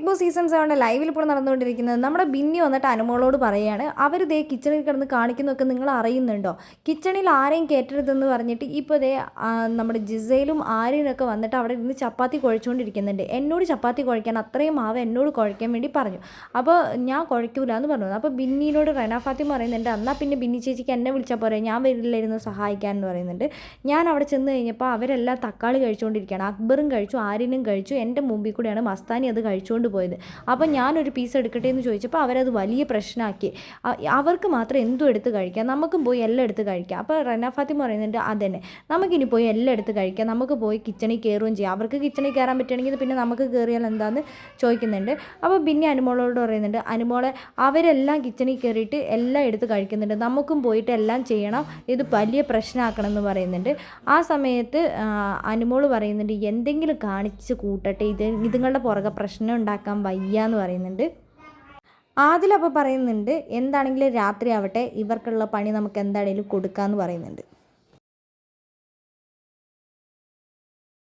Big boss season സെവന്റെ ലൈവിൽ ഇപ്പോൾ നടന്നുകൊണ്ടിരിക്കുന്നത്. നമ്മുടെ ബിന്നി വന്നിട്ട് അനുമോളോട് പറയുകയാണ് അവർ ദേ കിച്ചണിൽ കിടന്ന് കാണിക്കുന്നതൊക്കെ നിങ്ങൾ അറിയുന്നുണ്ടോ? കിച്ചണിൽ ആരെയും കയറ്റരുതെന്ന് പറഞ്ഞിട്ട് ഇപ്പോൾ ദേ നമ്മുടെ ജിസയിലും ആര്യനൊക്കെ വന്നിട്ട് അവിടെ ഇരുന്ന് ചപ്പാത്തി കുഴച്ചുകൊണ്ടിരിക്കുന്നുണ്ട്. എന്നോട് ചപ്പാത്തി കുഴയ്ക്കാൻ അത്രയും മാവ് എന്നോട് കുഴയ്ക്കാൻ വേണ്ടി പറഞ്ഞു. അപ്പോൾ ഞാൻ കുഴയ്ക്കൂല എന്ന് പറഞ്ഞു. അപ്പോൾ ബിന്നിനോട് റെന ഫാത്തിമ പറയുന്നുണ്ട് എന്നാൽ പിന്നെ ബിന്നി ചേച്ചിക്ക് എന്നെ വിളിച്ചാൽ പോരെ? ഞാൻ വരില്ലായിരുന്നു സഹായിക്കാൻ എന്ന് പറയുന്നുണ്ട്. ഞാൻ അവിടെ ചെന്ന് കഴിഞ്ഞപ്പോൾ അവരെല്ലാം തക്കാളി കഴിച്ചുകൊണ്ടിരിക്കുകയാണ്. അക്ബറും കഴിച്ചു ആര്യനും കഴിച്ചു. എന്റെ മുമ്പിൽ കൂടെയാണ് മസ്താനി അത് കഴിച്ചുകൊണ്ട് പോയത് അപ്പോൾ ഞാനൊരു പീസ് എടുക്കട്ടെ എന്ന് ചോദിച്ചപ്പോൾ അവരത് വലിയ പ്രശ്നമാക്കി അവർക്ക് മാത്രം എന്തും എടുത്ത് കഴിക്കാം. നമുക്കും പോയി എല്ലാം എടുത്ത് കഴിക്കാം. അപ്പോൾ റന ഫാത്തിമ പറയുന്നുണ്ട് അതന്നെ. നമുക്കിനി പോയി എല്ലാം എടുത്ത് കഴിക്കാം. നമുക്ക് പോയി കിച്ചണിൽ കയറുകയും ചെയ്യാം. അവർക്ക് കിച്ചണിൽ കയറാൻ പറ്റുകയാണെങ്കിൽ പിന്നെ നമുക്ക് കയറിയാൽ എന്താന്ന് ചോദിക്കുന്നുണ്ട്. അപ്പോൾ പിന്നെ അനുമോളോട് പറയുന്നുണ്ട് അനുമോളെ അവരെല്ലാം കിച്ചണിൽ കയറിയിട്ട് എല്ലാം എടുത്ത് കഴിക്കുന്നുണ്ട്. നമുക്കും പോയിട്ട് എല്ലാം ചെയ്യണം. ഇത് വലിയ പ്രശ്നമാക്കണം എന്ന് പറയുന്നുണ്ട്. ആ സമയത്ത് അനുമോൾ പറയുന്നുണ്ട് എന്തെങ്കിലും കാണിച്ച് കൂട്ടട്ടെ. ഇത് ഇതുങ്ങളുടെ പുറകെ പ്രശ്നം ഉണ്ടാക്കാൻ വയ്യ എന്ന് പറയുന്നുണ്ട്. ആദിലപ്പോൾ പറയുന്നുണ്ട് എന്താണെങ്കിലും രാത്രി ആവട്ടെ ഇവർക്കുള്ള പണി നമുക്ക് എന്താണെങ്കിലും കൊടുക്കാമെന്ന് പറയുന്നുണ്ട്.